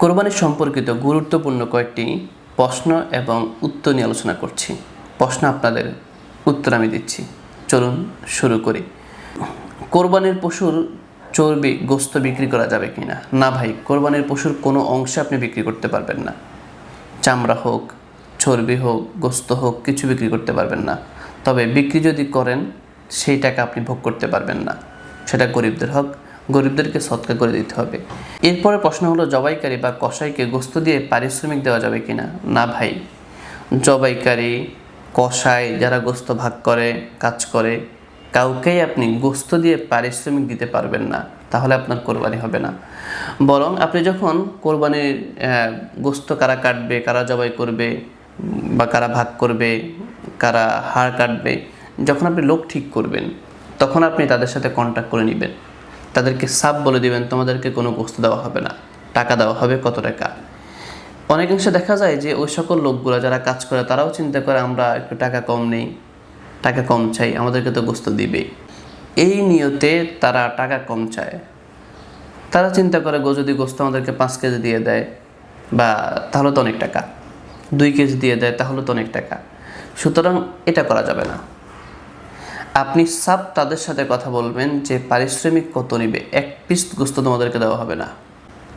কোরবানি সম্পর্কিত গুরুত্বপূর্ণ কয়েকটি প্রশ্ন এবং উত্তর নিয়ে আলোচনা করছি। প্রশ্ন আপনাদের উত্তর আমি দিচ্ছি। চলুন শুরু করি। কোরবানির পশুর চর্বি গোস্ত বিক্রি করা যাবে কি না না ভাই, কোরবানির পশুর কোনো অংশে আপনি বিক্রি করতে পারবেন না। চামড়া হোক, চর্বি হোক, গোস্ত হোক, কিছু বিক্রি করতে পারবেন না। তবে বিক্রি যদি করেন, সেই টাকা আপনি ভোগ করতে পারবেন না। সেটা গরিবদের হোক গরিবদেরকে সৎকার করে দিতে হবে। এরপরে প্রশ্ন হলো, জবাইকারী বা কসাইকে গোস্ত দিয়ে পারিশ্রমিক দেওয়া যাবে কি না না ভাই। জবাইকারী, কসাই যারা গোস্ত ভাগ করে, কাজ করে, কাউকেই আপনি গোস্ত দিয়ে পারিশ্রমিক দিতে পারবেন না। তাহলে আপনার কোরবানি হবে না। বরং আপনি যখন কোরবানির গোস্ত কারা কাটবে, কারা জবাই করবে, বা কারা ভাগ করবে, কারা হাড় কাটবে, যখন আপনি লোক ঠিক করবেন, তখন আপনি তাদের সাথে কন্ট্যাক্ট করে নেবেন। তাদেরকে সাপ বলে দিবেন, তোমাদেরকে কোনো গোস্ত দেওয়া হবে না। টাকা দেওয়া হবে কত টাকা? অনেকাংশে দেখা যায় যে ওই সকল লোকগুলো যারা কাজ করে, তারাও চিন্তা করে আমরা একটু টাকা কম নেই, টাকা কম চাই, আমাদেরকে তো গোস্ত দিবে। এই নিয়তে তারা টাকা কম চায়। তারা চিন্তা করে, গো যদি গোস্ত আমাদেরকে পাঁচ কেজি দিয়ে দেয়, বা তাহলে তো অনেক টাকা। দুই কেজি দিয়ে দেয়, তাহলে তো অনেক টাকা। সুতরাং এটা করা যাবে না। আপনি সাব তাদের সাথে কথা বলবেন যে পারিশ্রমিক কত নিবে? এক পিস গোস্ত তোমাদেরকে দেওয়া হবে না।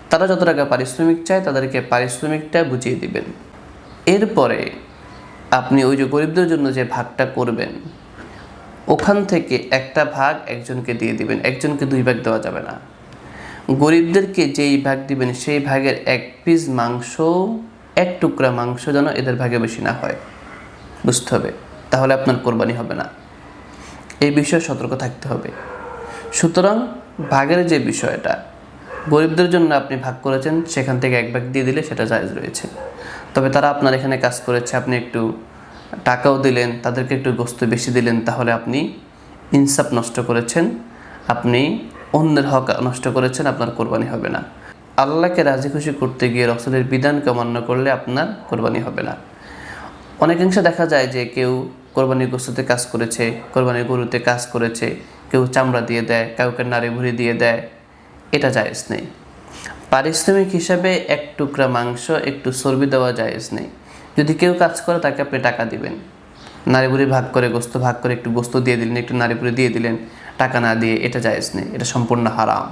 তারা যত টাকা পারিশ্রমিক চায়, তাদেরকে পারিশ্রমিকটা বুঝিয়ে দিবেন। এরপরে আপনি ওই যে গরিবদের জন্য যে ভাগটা করবেন, ওখান থেকে একটা ভাগ একজনকে দিয়ে দিবেন। একজনকে দুই ভাগ দেওয়া যাবে না। গরিবদেরকে যেই ভাগ দিবেন, সেই ভাগের এক পিস মাংস, এক টুকরা মাংস যেন এদের ভাগে বেশি না হয়। বুঝতে হবে? তাহলে আপনার কোরবানি হবে না। এই বিষয়ে সতর্ক থাকতে হবে। সুতরাং ভাগের যে বিষয়টা, গরিবদের জন্য আপনি ভাগ করেছেন, সেখান থেকে এক ভাগ দিয়ে দিলে সেটা জায়জ রয়েছে। তবে তারা আপনার এখানে কাজ করেছে, আপনি একটু টাকাও দিলেন, তাদেরকে একটু গোস্ত বেশি দিলেন, তাহলে আপনি ইনসাফ নষ্ট করেছেন, আপনি অন্যের হক নষ্ট করেছেন, আপনার কোরবানি হবে না। আল্লাহকে রাজি খুশি করতে গিয়ে রসুলের বিধানকে অমান্য করলে আপনার কোরবানি হবে না। অনেকাংশে দেখা যায় যে কেউ কোরবানির গোস্তুতে কাজ করেছে, কোরবানির গরুতে কাজ করেছে, কেউ চামড়া দিয়ে দেয়, কাউকে নাড়ি ভুড়ি দিয়ে দেয়, এটা জায়েজ নেই। পারিশ্রমিক হিসাবে এক টুকরা মাংস, একটু চর্বি দেওয়া জায়েজ নেই। যদি কেউ কাজ করে, তাকে আপনি টাকা দিবেন। নারী বুড়ি ভাগ করে গোস্ত ভাগ করে, একটু গোস্ত দিয়ে দিলেন, একটু নারী বুড়ি দিয়ে দিলেন, টাকা না দিয়ে এটা জায়েজ নেই, এটা সম্পূর্ণ হারাম।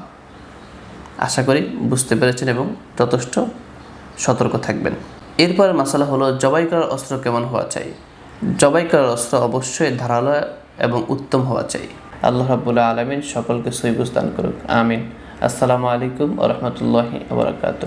আশা করি বুঝতে পেরেছেন এবং যথেষ্ট সতর্ক থাকবেন। এরপর মশলা হলো, জবাই করার অস্ত্র কেমন হওয়া চাই? জবাই করার অস্ত্র অবশ্যই ধারালো এবং উত্তম হওয়া চাই। আল্লাহ রাবুল্লাহ আলমিন সকলকে সৈবস্থান করুক। আমিন। আসসালামু আলাইকুম রহমতুল্লাহি আবরাকাত